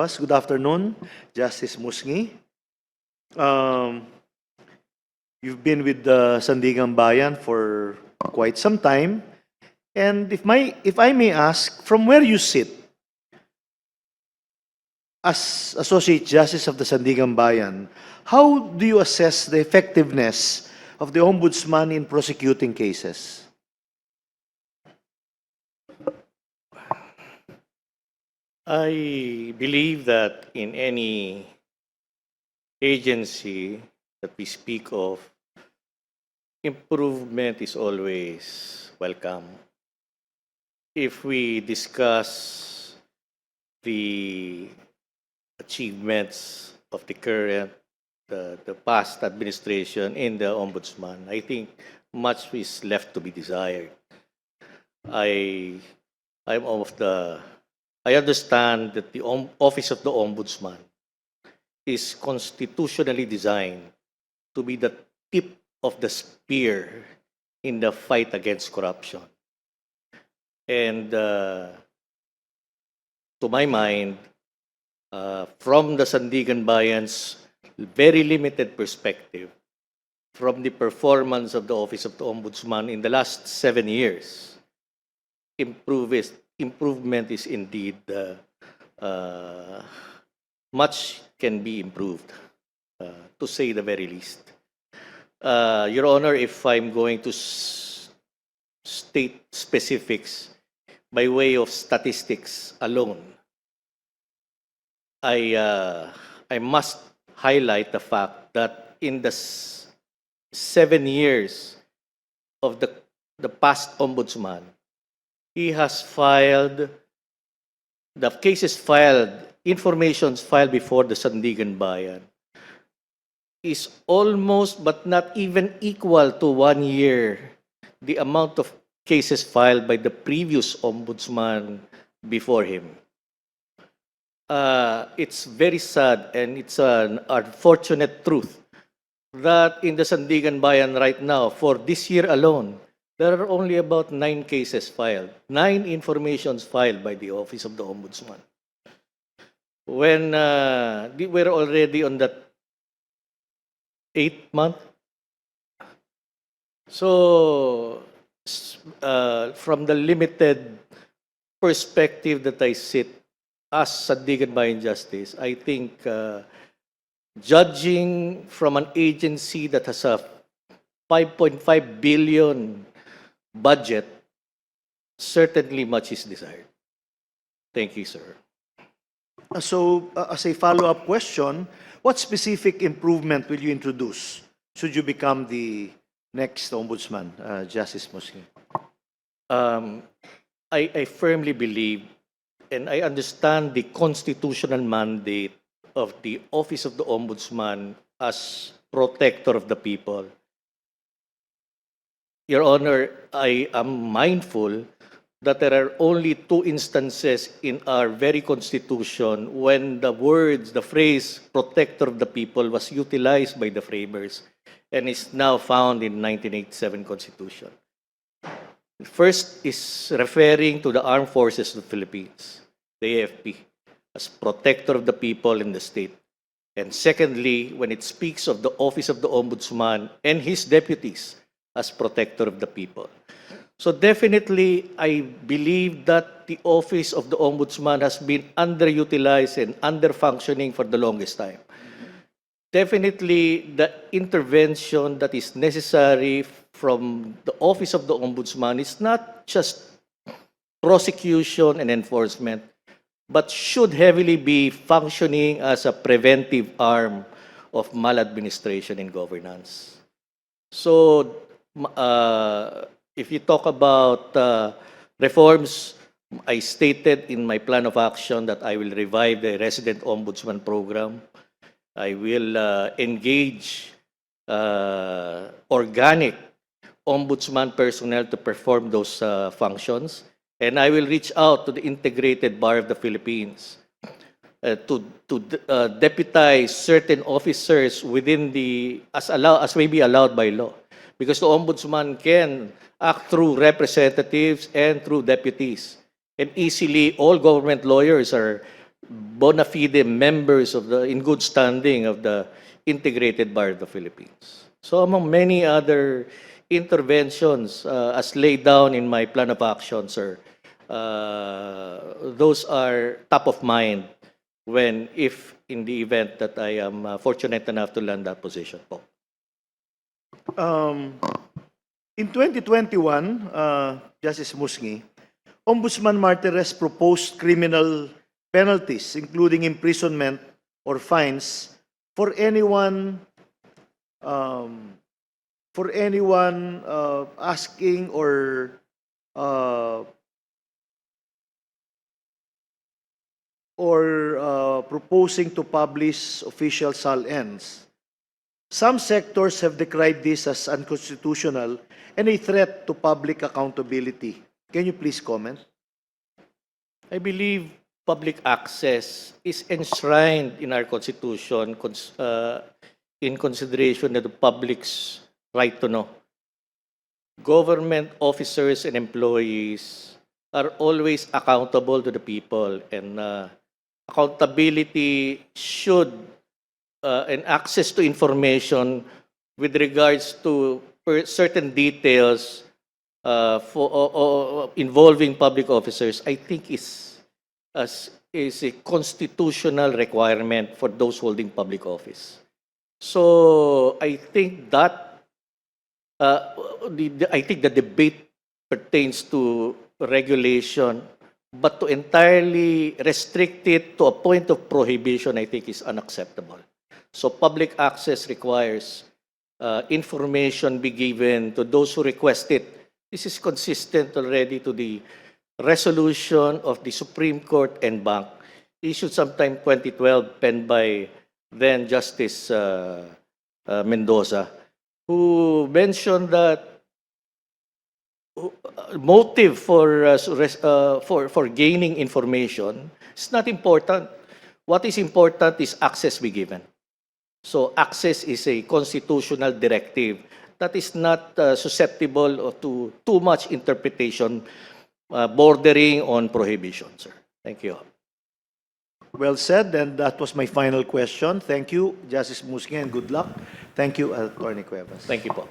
Good afternoon, Justice Musngi. Um, you've been with the Sandigan Bayan for quite some time. And if, my, if I may ask, from where you sit as Associate Justice of the Sandigan Bayan, how do you assess the effectiveness of the Ombudsman in prosecuting cases? I believe that in any agency that we speak of, improvement is always welcome. If we discuss the achievements of the current, the, the past administration in the ombudsman, I think much is left to be desired. I, I'm of the I understand that the Office of the Ombudsman is constitutionally designed to be the tip of the spear in the fight against corruption. And uh, to my mind, uh, from the Sandigan Bayan's very limited perspective, from the performance of the Office of the Ombudsman in the last seven years, improve is, improvement is indeed uh, uh, much can be improved, uh, to say the very least. Uh, Your Honor, if I'm going to state specifics by way of statistics alone, I, uh, I must highlight the fact that in the seven years of the, the past ombudsman, he has filed, the cases filed, informations filed before the Sandigan Bayan is almost but not even equal to one year the amount of cases filed by the previous ombudsman before him. Uh, it's very sad and it's an unfortunate truth that in the Sandigan Bayan right now, for this year alone, there are only about nine cases filed, nine informations filed by the Office of the Ombudsman. When uh, we were already on that eighth month, so uh, from the limited perspective that I sit as Sandigan Bayan Justice, I think uh, judging from an agency that has a 5.5 billion budget, certainly much is desired. Thank you, sir. Uh, So, uh, as a follow-up question, what specific improvement will you introduce should you become the next ombudsman, uh, Justice Musngi? Um, I, I firmly believe and I understand the constitutional mandate of the Office of the Ombudsman as protector of the people. Your Honor, I am mindful that there are only two instances in our very Constitution when the words, the phrase protector of the people was utilized by the framers and is now found in 1987 Constitution. First is referring to the Armed Forces of the Philippines, the AFP, as protector of the people in the state. And secondly, when it speaks of the Office of the Ombudsman and his deputies as protector of the people. So definitely, I believe that the Office of the Ombudsman has been underutilized and underfunctioning for the longest time definitely the intervention that is necessary from the office of the ombudsman is not just prosecution and enforcement but should heavily be functioning as a preventive arm of maladministration in governance so uh, if you talk about uh, reforms i stated in my plan of action that i will revive the resident ombudsman program I will uh, engage uh, organic ombudsman personnel to perform those uh, functions. And I will reach out to the Integrated Bar of the Philippines uh, to, to uh, deputize certain officers within the, as, allow, as may be allowed by law. Because the ombudsman can act through representatives and through deputies. And easily, all government lawyers are bona fide members of the, in good standing of the Integrated Bar of the Philippines. So among many other interventions uh, as laid down in my plan of action, sir, uh, those are top of mind when, if in the event that I am uh, fortunate enough to land that position po. Um, in 2021, uh, Justice Musngi, Ombudsman Martires proposed criminal penalties, including imprisonment or fines, for anyone um, for anyone uh, asking or uh, or uh, proposing to publish official SAL-ends. Some sectors have decried this as unconstitutional and a threat to public accountability. Can you please comment? I believe public access is enshrined in our Constitution cons- uh, in consideration of the public's right to know. Government officers and employees are always accountable to the people, and uh, accountability should uh, and access to information with regards to certain details uh, for o- o- involving public officers, I think is as is a constitutional requirement for those holding public office. So I think that uh, the, the- I think the debate pertains to regulation, but to entirely restrict it to a point of prohibition, I think is unacceptable. So public access requires uh, information be given to those who request it. This is consistent already to the resolution of the Supreme Court and Bank issued sometime 2012 penned by then Justice uh, uh, Mendoza, who mentioned that uh, motive for, uh, uh, for, for gaining information is not important. What is important is access be given. So access is a constitutional directive that is not uh, susceptible of to too much interpretation uh, bordering on prohibition, sir. Thank you. Well said, and that was my final question. Thank you, Justice Musngi, and good luck. Thank you, Attorney Cuevas. Thank you po.